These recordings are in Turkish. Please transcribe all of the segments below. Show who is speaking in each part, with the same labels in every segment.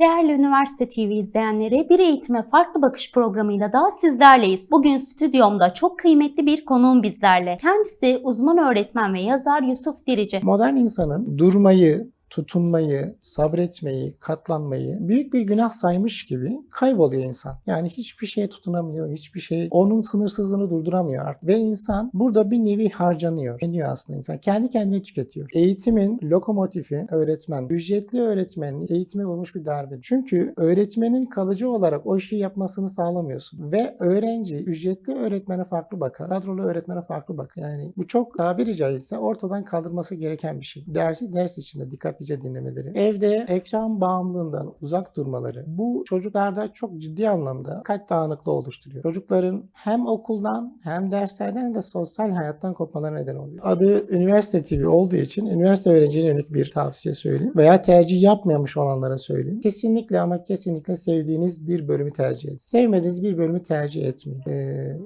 Speaker 1: Değerli Üniversite TV izleyenleri, Bir Eğitime Farklı Bakış programıyla daha sizlerleyiz. Bugün stüdyomda çok kıymetli bir konuğum bizlerle. Kendisi uzman öğretmen ve yazar Yusuf Dirici.
Speaker 2: Modern insanın durmayı, tutunmayı, sabretmeyi, katlanmayı büyük bir günah saymış gibi kayboluyor insan. Yani hiçbir şeye tutunamıyor, hiçbir şey onun sınırsızlığını durduramıyor artık. Ve insan burada bir nevi harcanıyor. Tükeniyor aslında insan. Kendi kendini tüketiyor. Eğitimin lokomotifi öğretmen. Ücretli öğretmenin eğitime vurmuş bir darbe. Çünkü öğretmenin kalıcı olarak o işi yapmasını sağlamıyorsun. Ve öğrenci ücretli öğretmene farklı bakar. Kadrolu öğretmene farklı bakar. Yani bu çok tabiri caizse ortadan kaldırması gereken bir şey. Dersi ders içinde dikkatlice dinlemeleri. Evde ekran bağımlılığından uzak durmaları. Bu çocuklarda çok ciddi anlamda dikkat dağınıklığı oluşturuyor. Çocukların hem okuldan hem derslerden de sosyal hayattan kopmalarına neden oluyor. Adı Üniversite TV olduğu için üniversite öğrencilerine yönelik bir tavsiye söyleyeyim. Veya tercih yapmamış olanlara söyleyeyim. Kesinlikle ama kesinlikle sevdiğiniz bir bölümü tercih edin. Sevmediğiniz bir bölümü tercih etmeyin. Ee,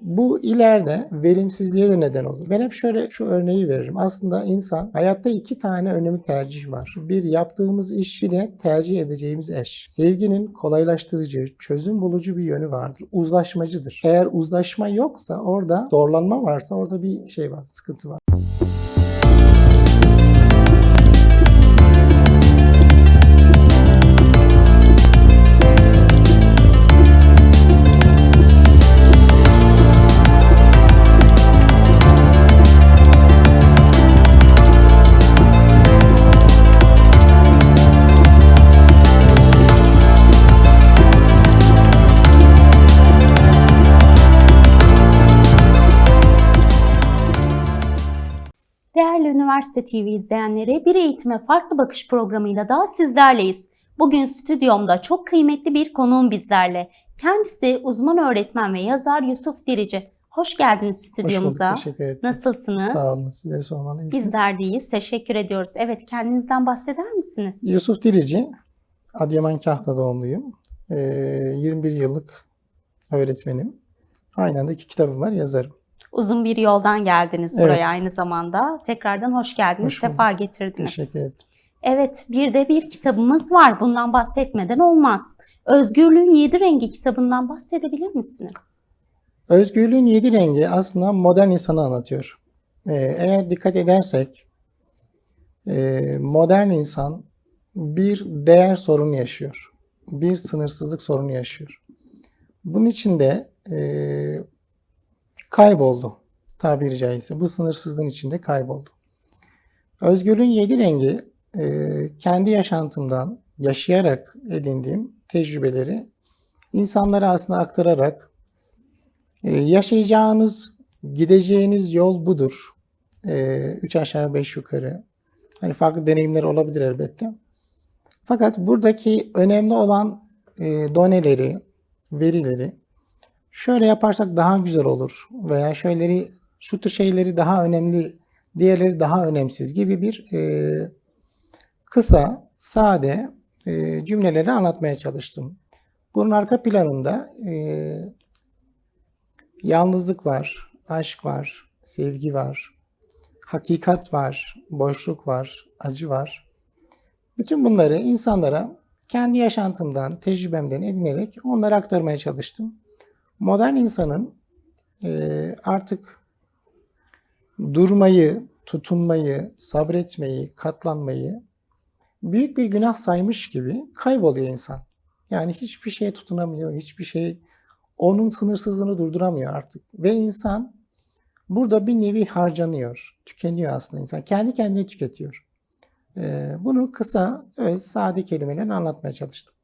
Speaker 2: bu ileride verimsizliğe de neden olur. Ben hep şöyle şu örneği veririm. Aslında insan hayatta iki tane önemli tercih var. Bir yaptığımız iş bir tercih edeceğimiz eş. Sevginin kolaylaştırıcı, çözüm bulucu bir yönü vardır. Uzlaşmacıdır. Eğer uzlaşma yoksa orada zorlanma varsa orada bir şey var, sıkıntı var.
Speaker 1: Üniversite TV izleyenleri, Bir Eğitime Farklı Bakış programıyla daha sizlerleyiz. Bugün stüdyomda çok kıymetli bir konuğum bizlerle. Kendisi uzman öğretmen ve yazar Yusuf Dirici. Hoş geldiniz
Speaker 2: Hoş bulduk,
Speaker 1: stüdyomuza.
Speaker 2: teşekkür ederim.
Speaker 1: Nasılsınız?
Speaker 2: Sağ olun, sizleri sormalı iyisiniz.
Speaker 1: Bizler de iyiyiz. Teşekkür ediyoruz. Evet, kendinizden bahseder misiniz?
Speaker 2: Yusuf Dirici, Adıyaman Kahta doğumluyum. Ee, 21 yıllık öğretmenim. Aynı anda iki kitabım var, yazarım.
Speaker 1: Uzun bir yoldan geldiniz
Speaker 2: Evet.
Speaker 1: buraya aynı zamanda. Tekrardan hoş geldiniz,
Speaker 2: Hoş bulduk.
Speaker 1: sefa getirdiniz.
Speaker 2: Teşekkür ederim.
Speaker 1: Evet, bir de bir kitabımız var. Bundan bahsetmeden olmaz. Özgürlüğün Yedi Rengi kitabından bahsedebilir misiniz?
Speaker 2: Özgürlüğün yedi rengi aslında modern insanı anlatıyor. Ee, eğer dikkat edersek, e, modern insan bir değer sorunu yaşıyor. Bir sınırsızlık sorunu yaşıyor. Bunun için de e, kayboldu tabiri caizse. Bu sınırsızlığın içinde kayboldu. Özgürlüğün yedi rengi e, kendi yaşantımdan yaşayarak edindiğim tecrübeleri insanlara aslında aktararak ee, yaşayacağınız, gideceğiniz yol budur. Ee, üç aşağı beş yukarı. Hani farklı deneyimler olabilir elbette. Fakat buradaki önemli olan e, doneleri, verileri şöyle yaparsak daha güzel olur veya şöyleri, şu tür şeyleri daha önemli, diğerleri daha önemsiz gibi bir e, kısa, sade e, cümleleri anlatmaya çalıştım. Bunun arka planında e, Yalnızlık var, aşk var, sevgi var, hakikat var, boşluk var, acı var. Bütün bunları insanlara kendi yaşantımdan, tecrübemden edinerek onları aktarmaya çalıştım. Modern insanın eee, artık durmayı, tutunmayı, sabretmeyi, katlanmayı büyük bir günah saymış gibi kayboluyor insan. Yani hiçbir şeye tutunamıyor, hiçbir şey onun sınırsızlığını durduramıyor artık. Ve insan burada bir nevi harcanıyor, tükeniyor aslında insan. Kendi kendini tüketiyor. Ee, bunu kısa, öz, sade kelimelerle anlatmaya çalıştım.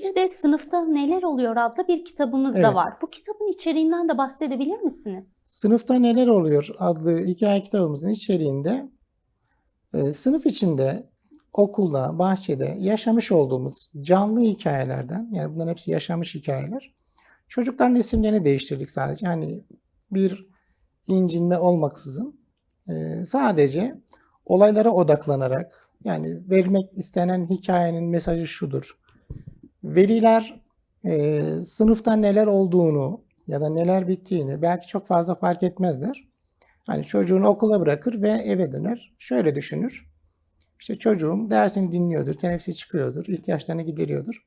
Speaker 1: Bir de Sınıfta Neler Oluyor adlı bir kitabımız da
Speaker 2: Evet.
Speaker 1: var. Bu kitabın içeriğinden de bahsedebilir misiniz?
Speaker 2: Sınıfta Neler Oluyor adlı hikaye kitabımızın içeriğinde e, sınıf içinde, okulda, bahçede yaşamış olduğumuz canlı hikayelerden, yani bunların hepsi yaşamış hikayeler, çocukların isimlerini değiştirdik sadece. Hani bir incinme olmaksızın e, sadece olaylara odaklanarak, yani vermek istenen hikayenin mesajı şudur. Veliler e, sınıfta neler olduğunu ya da neler bittiğini belki çok fazla fark etmezler. Hani çocuğunu okula bırakır ve eve döner. Şöyle düşünür. İşte çocuğum dersini dinliyordur, teneffüse çıkıyordur, ihtiyaçlarını gideriyordur.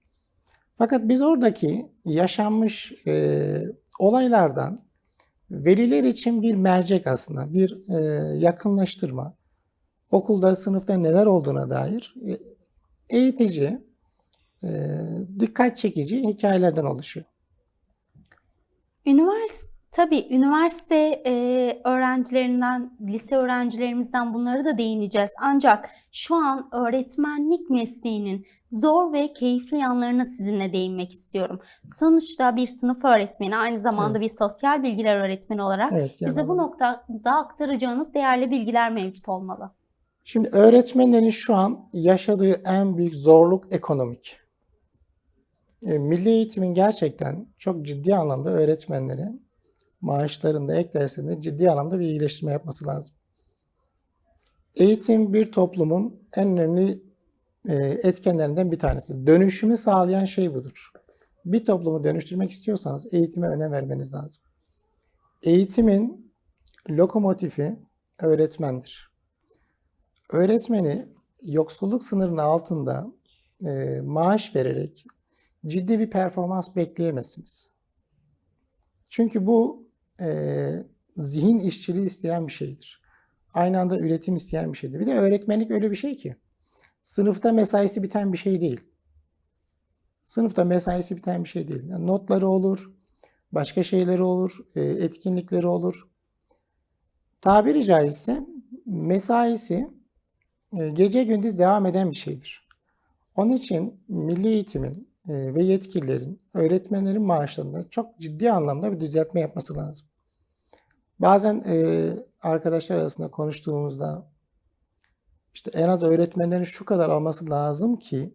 Speaker 2: Fakat biz oradaki yaşanmış e, olaylardan veliler için bir mercek aslında, bir e, yakınlaştırma, okulda, sınıfta neler olduğuna dair e, eğitici, dikkat çekici hikayelerden oluşuyor.
Speaker 1: Üniversite, tabii üniversite e, öğrencilerinden, lise öğrencilerimizden bunları da değineceğiz. Ancak şu an öğretmenlik mesleğinin zor ve keyifli yanlarına sizinle değinmek istiyorum. Sonuçta bir sınıf öğretmeni, aynı zamanda bir sosyal bilgiler öğretmeni olarak
Speaker 2: Evet,
Speaker 1: bize bu noktada aktaracağınız değerli bilgiler mevcut olmalı.
Speaker 2: Şimdi öğretmenlerin şu an yaşadığı en büyük zorluk ekonomik. E, Milli eğitimin gerçekten çok ciddi anlamda öğretmenlerin maaşlarında, ek derslerinde ciddi anlamda bir iyileştirme yapması lazım. Eğitim bir toplumun en önemli e, etkenlerinden bir tanesi. Dönüşümü sağlayan şey budur. Bir toplumu dönüştürmek istiyorsanız eğitime önem vermeniz lazım. Eğitimin lokomotifi öğretmendir. Öğretmeni yoksulluk sınırının altında e, maaş vererek ciddi bir performans bekleyemezsiniz. Çünkü bu e, zihin işçiliği isteyen bir şeydir. Aynı anda üretim isteyen bir şeydir. Bir de öğretmenlik öyle bir şey ki sınıfta mesaisi biten bir şey değil. Sınıfta mesaisi biten bir şey değil. Yani notları olur, başka şeyleri olur, e, etkinlikleri olur. Tabiri caizse mesaisi e, gece gündüz devam eden bir şeydir. Onun için milli eğitimin ve yetkililerin, öğretmenlerin maaşlarında çok ciddi anlamda bir düzeltme yapması lazım. Bazen e, arkadaşlar arasında konuştuğumuzda işte en az öğretmenlerin şu kadar alması lazım ki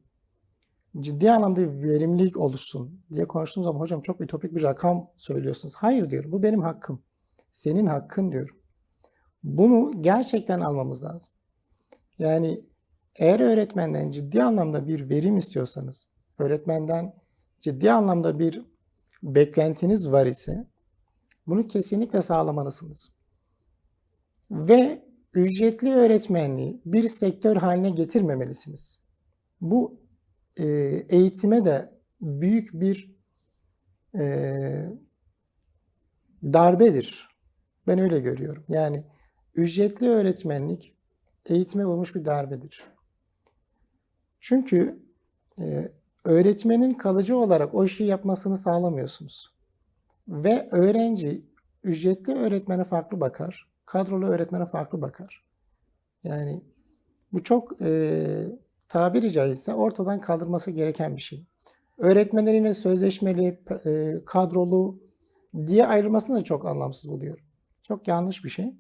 Speaker 2: ciddi anlamda bir verimlilik oluşsun diye konuştuğumuz zaman hocam çok ütopik bir rakam söylüyorsunuz. Hayır diyorum bu benim hakkım. Senin hakkın diyorum. Bunu gerçekten almamız lazım. Yani eğer öğretmenden ciddi anlamda bir verim istiyorsanız, öğretmenden ciddi anlamda bir beklentiniz var ise bunu kesinlikle sağlamalısınız. Ve ücretli öğretmenliği bir sektör haline getirmemelisiniz. Bu e, eğitime de büyük bir e, darbedir. Ben öyle görüyorum. Yani ücretli öğretmenlik eğitime vurmuş bir darbedir. Çünkü e, öğretmenin kalıcı olarak o işi yapmasını sağlamıyorsunuz. Ve öğrenci ücretli öğretmene farklı bakar, kadrolu öğretmene farklı bakar. Yani bu çok e, tabiri caizse ortadan kaldırması gereken bir şey. Öğretmenlerin yine sözleşmeli, e, kadrolu diye ayrılmasını da çok anlamsız buluyorum. Çok yanlış bir şey.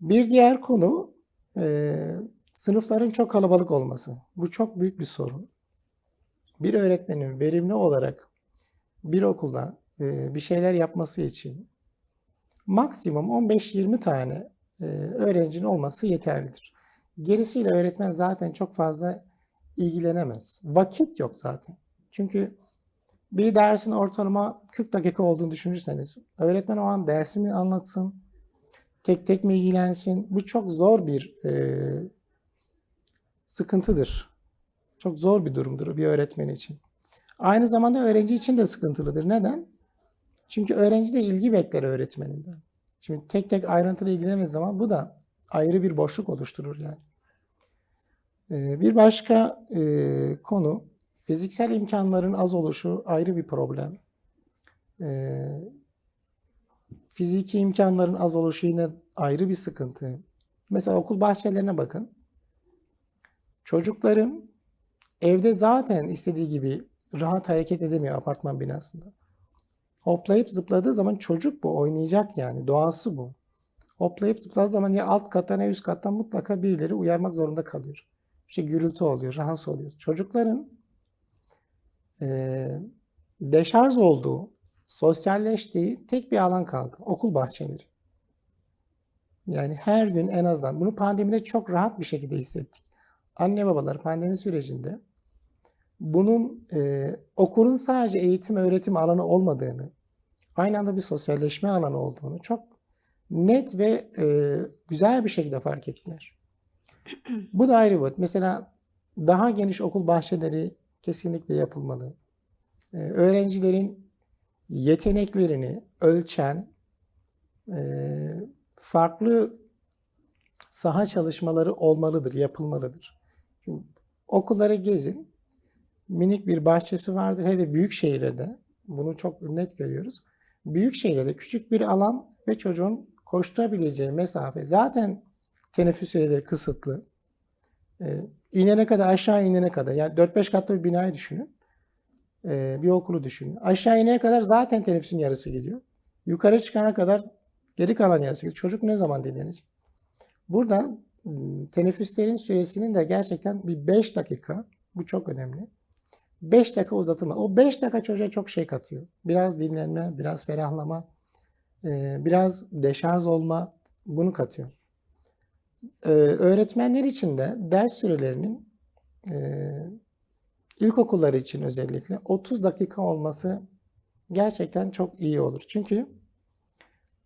Speaker 2: Bir diğer konu e, sınıfların çok kalabalık olması. Bu çok büyük bir sorun. Bir öğretmenin verimli olarak bir okulda e, bir şeyler yapması için maksimum 15-20 tane e, öğrencinin olması yeterlidir. Gerisiyle öğretmen zaten çok fazla ilgilenemez. Vakit yok zaten. Çünkü bir dersin ortalama 40 dakika olduğunu düşünürseniz öğretmen o an dersimi anlatsın, tek tek mi ilgilensin? Bu çok zor bir e, sıkıntıdır. Çok zor bir durumdur bir öğretmen için. Aynı zamanda öğrenci için de sıkıntılıdır. Neden? Çünkü öğrenci de ilgi bekler öğretmeninden. Şimdi tek tek ayrıntılı ilgilenemez zaman bu da ayrı bir boşluk oluşturur yani. E, bir başka e, konu fiziksel imkanların az oluşu ayrı bir problem. E, fiziki imkanların az oluşu yine ayrı bir sıkıntı. Mesela okul bahçelerine bakın. Çocukların evde zaten istediği gibi rahat hareket edemiyor apartman binasında. Hoplayıp zıpladığı zaman çocuk bu oynayacak yani doğası bu. Hoplayıp zıpladığı zaman ya alt kattan ya üst kattan mutlaka birileri uyarmak zorunda kalıyor. İşte gürültü oluyor, rahatsız oluyor. Çocukların e, deşarj olduğu, sosyalleştiği tek bir alan kaldı. Okul bahçeleri. Yani her gün en azından bunu pandemide çok rahat bir şekilde hissettik. Anne babalar pandemi sürecinde bunun e, okulun sadece eğitim öğretim alanı olmadığını, aynı anda bir sosyalleşme alanı olduğunu çok net ve e, güzel bir şekilde fark ettiler. Bu da ayrı boyut. Mesela daha geniş okul bahçeleri kesinlikle yapılmalı. Ee, öğrencilerin yeteneklerini ölçen e, farklı saha çalışmaları olmalıdır, yapılmalıdır. Şimdi okulları gezin. Minik bir bahçesi vardır. Hele büyük şehirlerde bunu çok net görüyoruz. Büyük şehirlerde küçük bir alan ve çocuğun koşturabileceği mesafe zaten teneffüs süreleri kısıtlı. Ee, inene kadar aşağı inene kadar yani 4-5 katlı bir binayı düşünün. Ee, bir okulu düşünün. Aşağı inene kadar zaten teneffüsün yarısı gidiyor. Yukarı çıkana kadar geri kalan yarısı gidiyor. Çocuk ne zaman dinlenecek? Burada m, teneffüslerin süresinin de gerçekten bir 5 dakika bu çok önemli. 5 dakika uzatılma. O 5 dakika çocuğa çok şey katıyor. Biraz dinlenme, biraz ferahlama, e, biraz deşarj olma bunu katıyor. Ee, öğretmenler için de ders sürelerinin e, ilkokulları için özellikle 30 dakika olması gerçekten çok iyi olur. Çünkü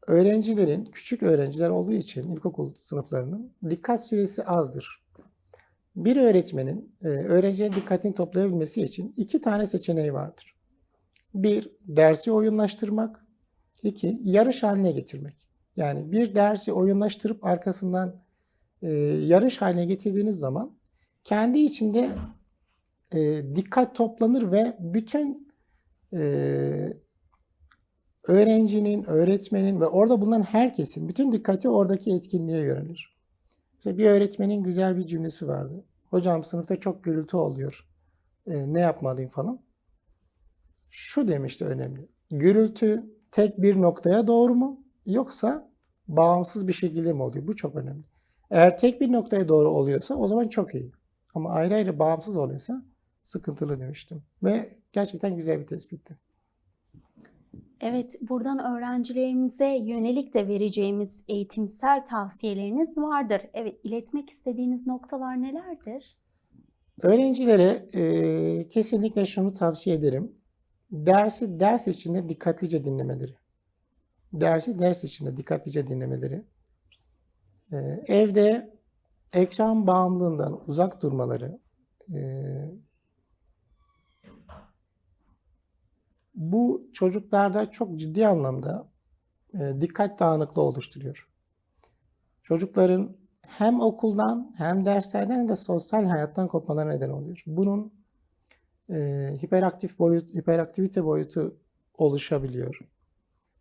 Speaker 2: öğrencilerin, küçük öğrenciler olduğu için ilkokul sınıflarının dikkat süresi azdır. Bir öğretmenin e, öğrencinin dikkatini toplayabilmesi için iki tane seçeneği vardır. Bir, dersi oyunlaştırmak. iki yarış haline getirmek. Yani bir dersi oyunlaştırıp arkasından e, yarış haline getirdiğiniz zaman kendi içinde e, dikkat toplanır ve bütün öğrencinin, öğretmenin ve orada bulunan herkesin bütün dikkati oradaki etkinliğe yönelir. Mesela bir öğretmenin güzel bir cümlesi vardı. Hocam sınıfta çok gürültü oluyor. E, ne yapmalıyım falan. Şu demişti önemli. Gürültü tek bir noktaya doğru mu yoksa bağımsız bir şekilde mi oluyor? Bu çok önemli. Eğer tek bir noktaya doğru oluyorsa o zaman çok iyi. Ama ayrı ayrı bağımsız oluyorsa sıkıntılı demiştim. Ve gerçekten güzel bir tespitti.
Speaker 1: Evet, buradan öğrencilerimize yönelik de vereceğimiz eğitimsel tavsiyeleriniz vardır. Evet, iletmek istediğiniz noktalar nelerdir?
Speaker 2: Öğrencilere e, kesinlikle şunu tavsiye ederim. Dersi ders içinde dikkatlice dinlemeleri. Dersi ders içinde dikkatlice dinlemeleri. E, evde ekran bağımlılığından uzak durmaları. E, bu çocuklarda çok ciddi anlamda e, dikkat dağınıklığı oluşturuyor. Çocukların hem okuldan hem derslerden hem de sosyal hayattan kopmalarına neden oluyor. Bunun e, hiperaktif boyut, hiperaktivite boyutu oluşabiliyor.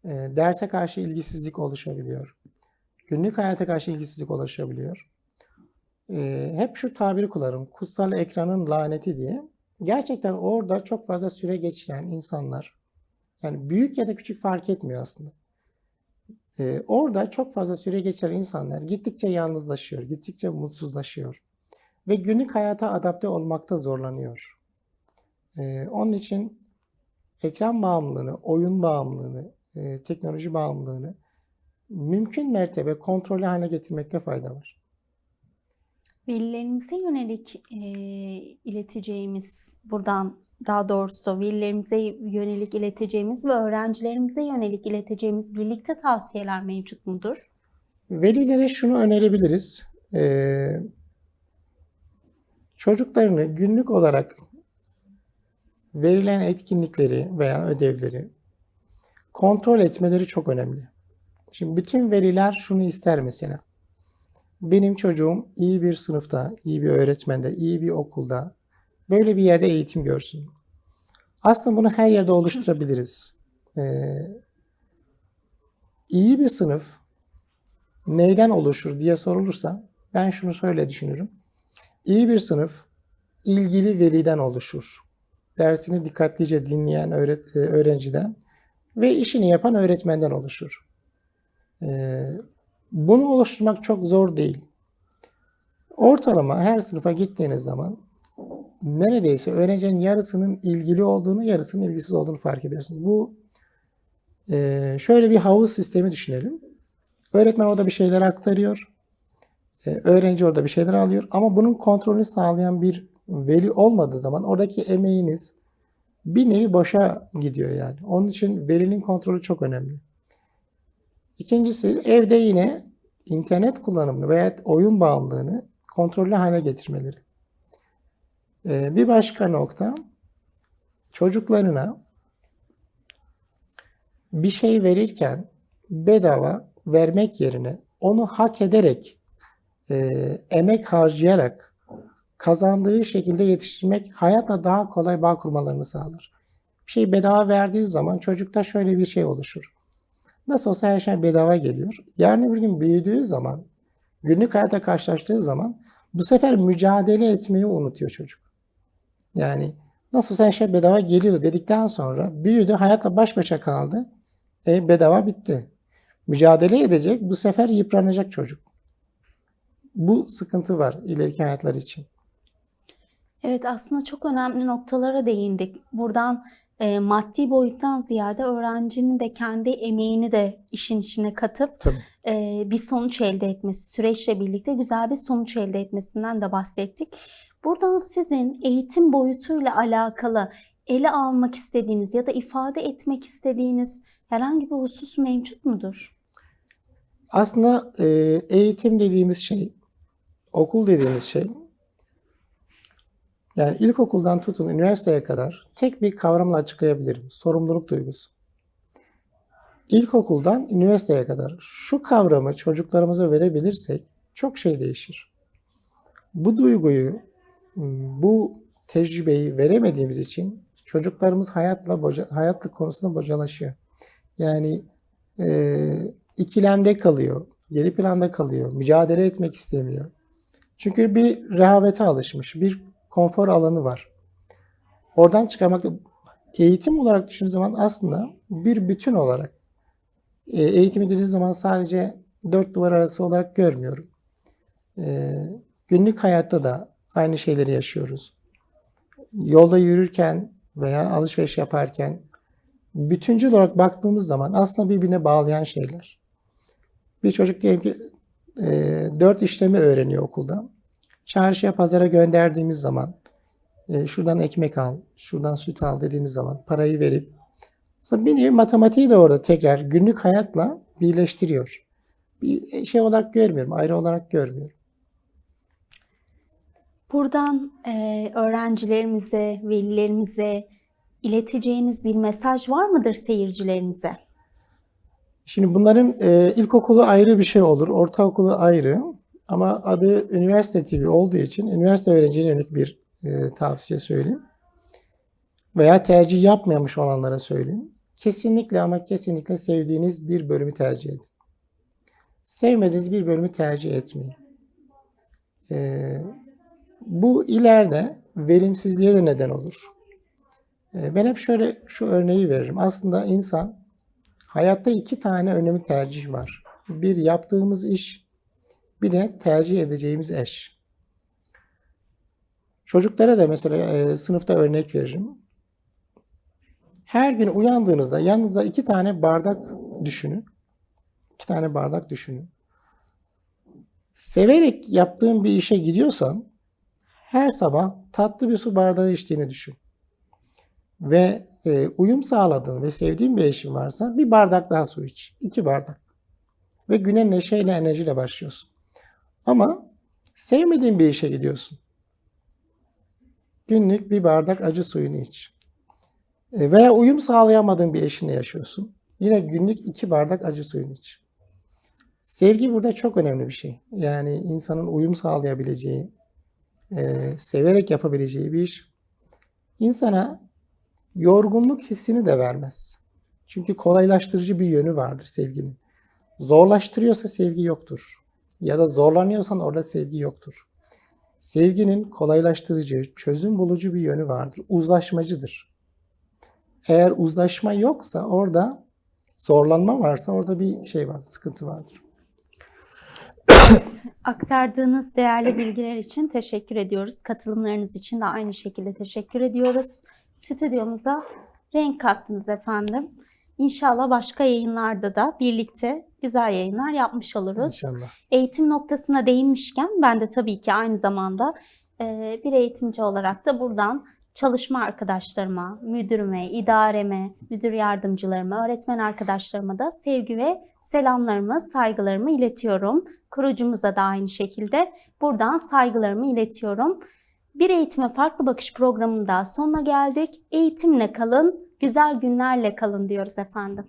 Speaker 2: E, derse karşı ilgisizlik oluşabiliyor. Günlük hayata karşı ilgisizlik oluşabiliyor. E, hep şu tabiri kullanırım. Kutsal ekranın laneti diye. Gerçekten orada çok fazla süre geçiren insanlar, yani büyük ya da küçük fark etmiyor aslında. Ee, orada çok fazla süre geçiren insanlar gittikçe yalnızlaşıyor, gittikçe mutsuzlaşıyor ve günlük hayata adapte olmakta zorlanıyor. Ee, onun için ekran bağımlılığını, oyun bağımlılığını, e, teknoloji bağımlılığını mümkün mertebe kontrollü hale getirmekte fayda var.
Speaker 1: Velilerimize yönelik e, ileteceğimiz, buradan daha doğrusu velilerimize yönelik ileteceğimiz ve öğrencilerimize yönelik ileteceğimiz birlikte tavsiyeler mevcut mudur?
Speaker 2: Velilere şunu önerebiliriz. Ee, çocuklarını günlük olarak verilen etkinlikleri veya ödevleri kontrol etmeleri çok önemli. Şimdi bütün veliler şunu ister mesela. Benim çocuğum iyi bir sınıfta, iyi bir öğretmende, iyi bir okulda, böyle bir yerde eğitim görsün. Aslında bunu her yerde oluşturabiliriz. Ee, iyi bir sınıf neyden oluşur diye sorulursa ben şunu şöyle düşünürüm. İyi bir sınıf ilgili veliden oluşur. Dersini dikkatlice dinleyen öğret- e, öğrenciden ve işini yapan öğretmenden oluşur. Ee, bunu oluşturmak çok zor değil. Ortalama her sınıfa gittiğiniz zaman neredeyse öğrencinin yarısının ilgili olduğunu, yarısının ilgisiz olduğunu fark edersiniz. Bu e, şöyle bir havuz sistemi düşünelim. Öğretmen orada bir şeyler aktarıyor. E, öğrenci orada bir şeyler alıyor. Ama bunun kontrolünü sağlayan bir veli olmadığı zaman oradaki emeğiniz bir nevi boşa gidiyor yani. Onun için velinin kontrolü çok önemli. İkincisi evde yine internet kullanımını veya oyun bağımlılığını kontrollü hale getirmeleri. Ee, bir başka nokta çocuklarına bir şey verirken bedava vermek yerine onu hak ederek, e, emek harcayarak kazandığı şekilde yetiştirmek hayatla daha kolay bağ kurmalarını sağlar. Bir şey bedava verdiği zaman çocukta şöyle bir şey oluşur. Nasıl olsa her şey bedava geliyor. Yarın bir gün büyüdüğü zaman, günlük hayata karşılaştığı zaman bu sefer mücadele etmeyi unutuyor çocuk. Yani nasıl olsa her şey bedava geliyor dedikten sonra büyüdü, hayatla baş başa kaldı. E, bedava bitti. Mücadele edecek, bu sefer yıpranacak çocuk. Bu sıkıntı var ileriki hayatlar için.
Speaker 1: Evet aslında çok önemli noktalara değindik. Buradan e, maddi boyuttan ziyade öğrencinin de kendi emeğini de işin içine katıp
Speaker 2: Tabii.
Speaker 1: e, bir sonuç elde etmesi, süreçle birlikte güzel bir sonuç elde etmesinden de bahsettik. Buradan sizin eğitim boyutuyla alakalı ele almak istediğiniz ya da ifade etmek istediğiniz herhangi bir husus mevcut mudur?
Speaker 2: Aslında e, eğitim dediğimiz şey, okul dediğimiz şey, yani ilkokuldan tutun üniversiteye kadar tek bir kavramla açıklayabilirim. Sorumluluk duygusu. İlkokuldan üniversiteye kadar şu kavramı çocuklarımıza verebilirsek çok şey değişir. Bu duyguyu, bu tecrübeyi veremediğimiz için çocuklarımız hayatla boca, hayatlık konusunda bocalaşıyor. Yani e, ikilemde kalıyor, geri planda kalıyor, mücadele etmek istemiyor. Çünkü bir rehavete alışmış, bir konfor alanı var. Oradan çıkarmak da eğitim olarak düşündüğü zaman aslında bir bütün olarak e, eğitimi dediği zaman sadece dört duvar arası olarak görmüyorum. E, günlük hayatta da aynı şeyleri yaşıyoruz. Yolda yürürken veya alışveriş yaparken bütüncül olarak baktığımız zaman aslında birbirine bağlayan şeyler. Bir çocuk diyelim ki e, dört işlemi öğreniyor okulda. Çarşıya, pazara gönderdiğimiz zaman e, şuradan ekmek al, şuradan süt al dediğimiz zaman parayı verip aslında bir matematiği de orada tekrar günlük hayatla birleştiriyor. Bir şey olarak görmüyorum, ayrı olarak görmüyorum.
Speaker 1: Buradan e, öğrencilerimize, velilerimize ileteceğiniz bir mesaj var mıdır seyircilerimize?
Speaker 2: Şimdi bunların e, ilkokulu ayrı bir şey olur, ortaokulu ayrı. Ama adı üniversite TV olduğu için üniversite öğrencilerine yönelik bir e, tavsiye söyleyeyim. Veya tercih yapmamış olanlara söyleyeyim. Kesinlikle ama kesinlikle sevdiğiniz bir bölümü tercih edin. Sevmediğiniz bir bölümü tercih etmeyin. E, bu ileride verimsizliğe de neden olur. E, ben hep şöyle şu örneği veririm. Aslında insan hayatta iki tane önemli tercih var. Bir yaptığımız iş, bir de tercih edeceğimiz eş. Çocuklara da mesela e, sınıfta örnek veririm. Her gün uyandığınızda yanınızda iki tane bardak düşünün. İki tane bardak düşünün. Severek yaptığın bir işe gidiyorsan her sabah tatlı bir su bardağı içtiğini düşün. Ve e, uyum sağladığın ve sevdiğin bir eşin varsa bir bardak daha su iç. iki bardak. Ve güne neşeyle enerjiyle başlıyorsun. Ama sevmediğin bir işe gidiyorsun. Günlük bir bardak acı suyunu iç. E, veya uyum sağlayamadığın bir eşinle yaşıyorsun. Yine günlük iki bardak acı suyunu iç. Sevgi burada çok önemli bir şey. Yani insanın uyum sağlayabileceği, e, severek yapabileceği bir iş. İnsana yorgunluk hissini de vermez. Çünkü kolaylaştırıcı bir yönü vardır sevginin. Zorlaştırıyorsa sevgi yoktur. Ya da zorlanıyorsan orada sevgi yoktur. Sevginin kolaylaştırıcı, çözüm bulucu bir yönü vardır. Uzlaşmacıdır. Eğer uzlaşma yoksa orada zorlanma varsa orada bir şey var, sıkıntı vardır.
Speaker 1: Aktardığınız değerli bilgiler için teşekkür ediyoruz. Katılımlarınız için de aynı şekilde teşekkür ediyoruz. Stüdyomuza renk kattınız efendim. İnşallah başka yayınlarda da birlikte güzel yayınlar yapmış oluruz.
Speaker 2: İnşallah.
Speaker 1: Eğitim noktasına değinmişken ben de tabii ki aynı zamanda e, bir eğitimci olarak da buradan çalışma arkadaşlarıma, müdürüme, idareme, müdür yardımcılarıma, öğretmen arkadaşlarıma da sevgi ve selamlarımı, saygılarımı iletiyorum. kurucumuza da aynı şekilde buradan saygılarımı iletiyorum. Bir Eğitime Farklı Bakış programında sonuna geldik. Eğitimle kalın, güzel günlerle kalın diyoruz efendim.